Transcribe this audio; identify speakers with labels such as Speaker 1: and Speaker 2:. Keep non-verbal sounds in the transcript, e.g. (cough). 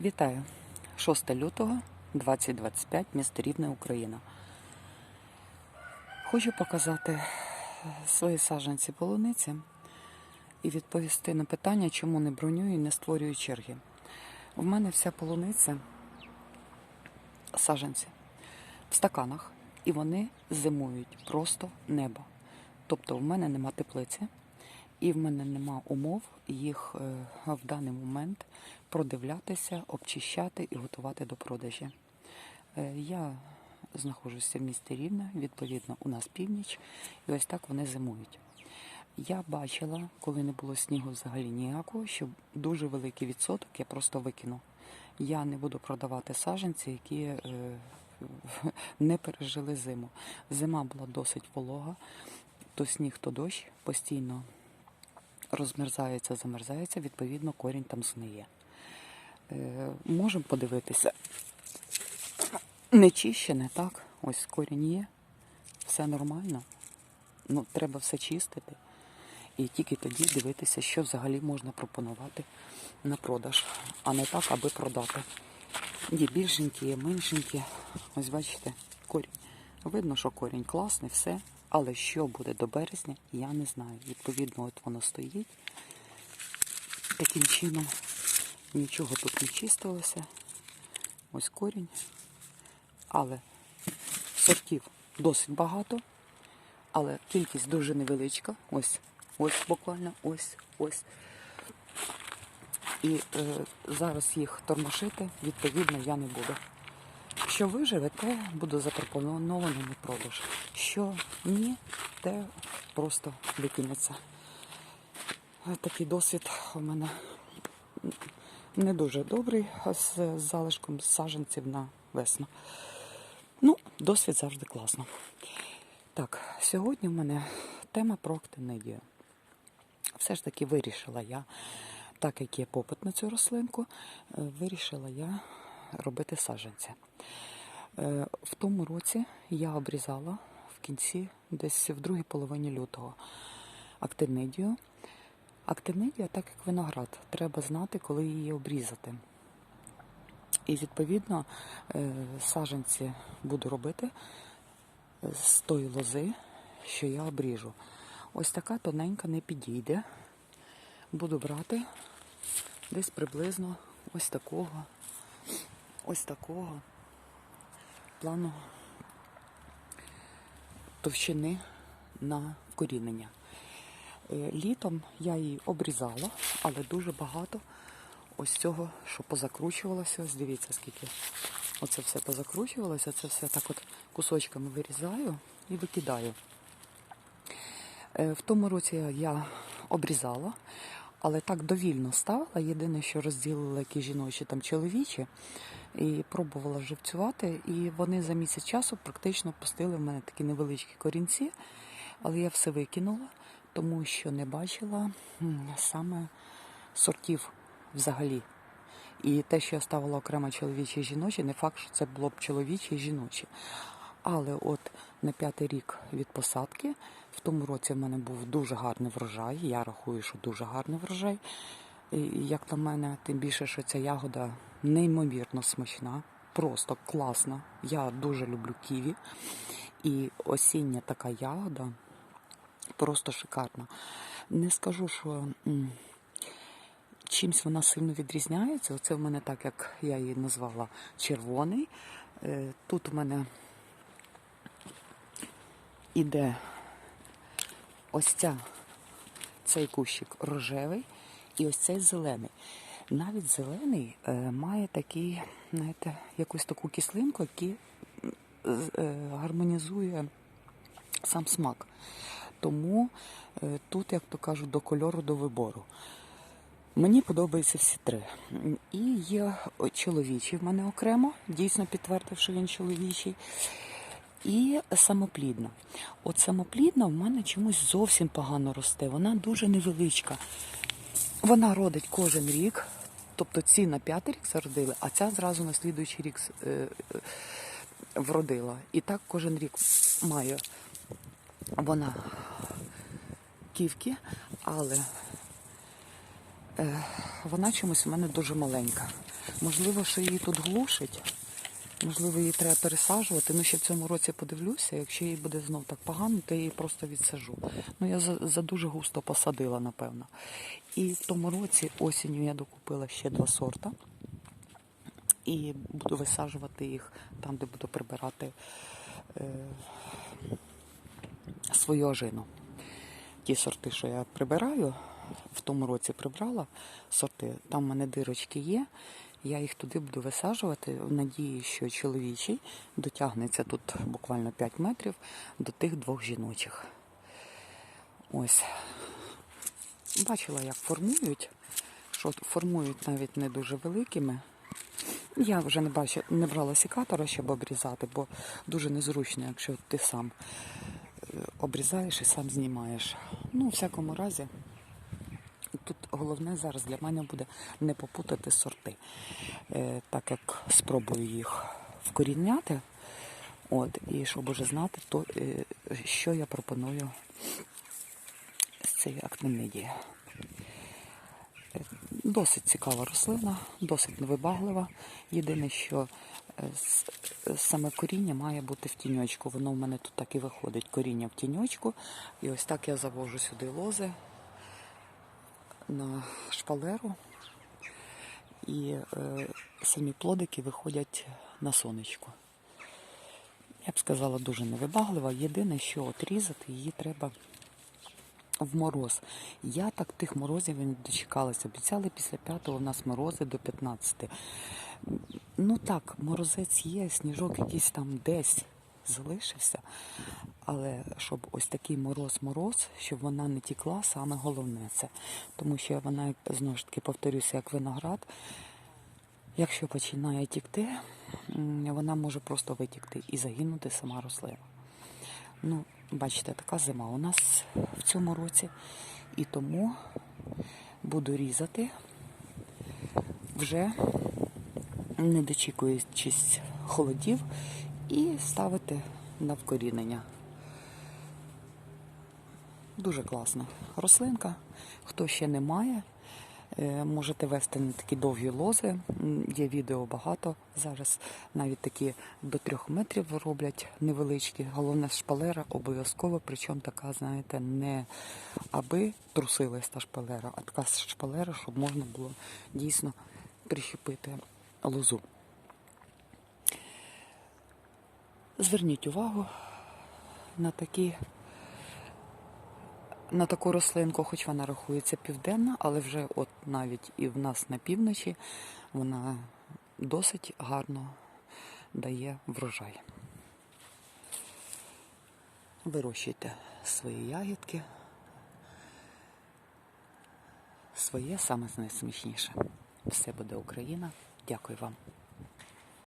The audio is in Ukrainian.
Speaker 1: Вітаю! 6 лютого 2025, місто Рівне, Україна. Хочу показати свої саджанці полуниці і відповісти на питання, чому не бронюю і не створюю черги. У мене вся полуниця саджанці в стаканах, і вони зимують просто небо. Тобто в мене нема теплиці, і в мене нема умов їх е, в даний момент продивлятися, обчищати і готувати до продажі. Е, Я знаходжуся в місті Рівне, відповідно, у нас північ, і ось так вони зимують. Я бачила, коли не було снігу взагалі ніякого, що дуже великий відсоток я просто викину. Я не буду продавати саджанці, які е, (laughs) не пережили зиму. Зима була досить волога, то сніг, то дощ постійно розмерзається, замерзається, відповідно, корінь там згниє. Е, можемо подивитися. Не чищене, так? Ось корінь є, все нормально. Ну, треба все чистити. І тільки тоді дивитися, що взагалі можна пропонувати на продаж, а не так, аби продати. Є більшенькі, є меншенькі. Ось бачите, корінь. Видно, що корінь класний, все. Але що буде до березня, я не знаю. Відповідно, от воно стоїть. Таким чином нічого тут не чистилося. Ось корінь. Але сортів досить багато, але кількість дуже невеличка. Ось, ось буквально, ось, ось. І е, зараз їх тормошити, відповідно, я не буду. Що виживе, те буде запропоновано на продаж. Що ні, те просто викинеться. Такий досвід у мене не дуже добрий з залишком саджанців на весну. Ну, досвід завжди класно. Так, сьогодні в мене тема про актинидію. Все ж таки вирішила я, так як є попит на цю рослинку, е, вирішила я робити саджанці. Е, В тому році я обрізала в кінці, десь в другій половині лютого, актинидію. Актинидія, так як виноград, треба знати, коли її обрізати. І відповідно е, саджанці буду робити з тої лози, що я обріжу. Ось така тоненька не підійде. Буду брати десь приблизно ось такого, ось такого плану товщини на вкорінення. Е, Літом я її обрізала, але дуже багато ось цього, що позакручувалося. Ось дивіться, скільки оце все позакручувалося, це все так от кусочками вирізаю і викидаю. Е, В тому році я обрізала, але так довільно ставила. Єдине, що розділила які жіночі там чоловічі, і пробувала живцювати. І вони за місяць часу практично пустили в мене такі невеличкі корінці, але я все викинула, тому що не бачила саме сортів взагалі. І те, що я ставила окремо чоловічі і жіночі, не факт, що це було б чоловічі і жіночі. Але от на п'ятий рік від посадки, в тому році в мене був дуже гарний врожай. Я рахую, що дуже гарний врожай. І як на мене, тим більше, що ця ягода неймовірно смачна, просто класна. Я дуже люблю ківі. І осіння така ягода просто шикарна. Не скажу, що чимсь вона сильно відрізняється. Оце в мене так, як я її назвала, червоний. Е, Тут у мене іде ось ця, цей кущик рожевий і ось цей зелений. Навіть зелений е, має такий, знаєте, якусь таку кислинку, яка е, гармонізує сам смак. Тому е, тут, як то кажуть, до кольору, до вибору. Мені подобаються всі три. І є чоловічий в мене окремо, дійсно підтвердив, що він чоловічий. І самоплідна. От самоплідна в мене чомусь зовсім погано росте. Вона дуже невеличка. Вона родить кожен рік. Тобто ці на п'ятий рік зародили, а ця зразу на слідуючий рік е, е, вродила. І так кожен рік має вона ківки, але Е, Вона чомусь у мене дуже маленька. Можливо, що її тут глушить. Можливо, її треба пересаджувати. Ну, ще в цьому році подивлюся. Якщо їй буде знов так погано, то я її просто відсажу. Ну, я за, за дуже густо посадила, напевно. І в тому році осінню я докупила ще два сорта. І буду висаджувати їх там, де буду прибирати е, свою ожину. Ті сорти, що я прибираю, в тому році прибрала сорти, там в мене дирочки є. Я їх туди буду висаджувати в надії, що чоловічий дотягнеться тут буквально 5 метрів до тих двох жіночих. Ось. Бачила, як формують, що формують навіть не дуже великими. Я вже не бачу, не брала сікатора, щоб обрізати, бо дуже незручно, якщо ти сам е, обрізаєш і сам знімаєш. Ну, у всякому разі, головне зараз для мене буде не попутати сорти, Е, так як спробую їх вкоріняти. От, і щоб уже знати, то, е, що я пропоную з цієї актинидії. Е, Досить цікава рослина, досить невибаглива. Єдине, що саме коріння має бути в тіньочку. Воно в мене тут так і виходить. Коріння в тіньочку. І ось так я завожу сюди лози на шпалеру. І е, самі плодики виходять на сонечко. Я б сказала, дуже невибаглива. Єдине, що от різати її треба в мороз. Я так тих морозів не дочекалася. Обіцяли після п'ятого у нас морози до 15. Ну так, морозець є, сніжок якийсь там десь залишився. Але щоб ось такий мороз-мороз, щоб вона не тікла, саме головне це. Тому що вона, знову ж таки, повторюся, як виноград. Якщо починає тікти, вона може просто витікти і загинути сама рослина. Ну, бачите, така зима у нас в цьому році. І тому буду різати вже не дочікуючись холодів і ставити на вкорінення. Дуже класна рослинка. Хто ще не має, е, можете вести на такі довгі лози. Є відео багато зараз. Навіть такі до трьох метрів роблять невеличкі. Головне шпалера обов'язково, причому така, знаєте, не аби трусилась та шпалера, а така шпалера, щоб можна було дійсно прищепити лозу. Зверніть увагу на такі на таку рослинку, хоч вона рахується південна, але вже от навіть і в нас на півночі вона досить гарно дає врожай. Вирощуйте свої ягідки. Своє саме найсмачніше. Все буде Україна. Дякую вам.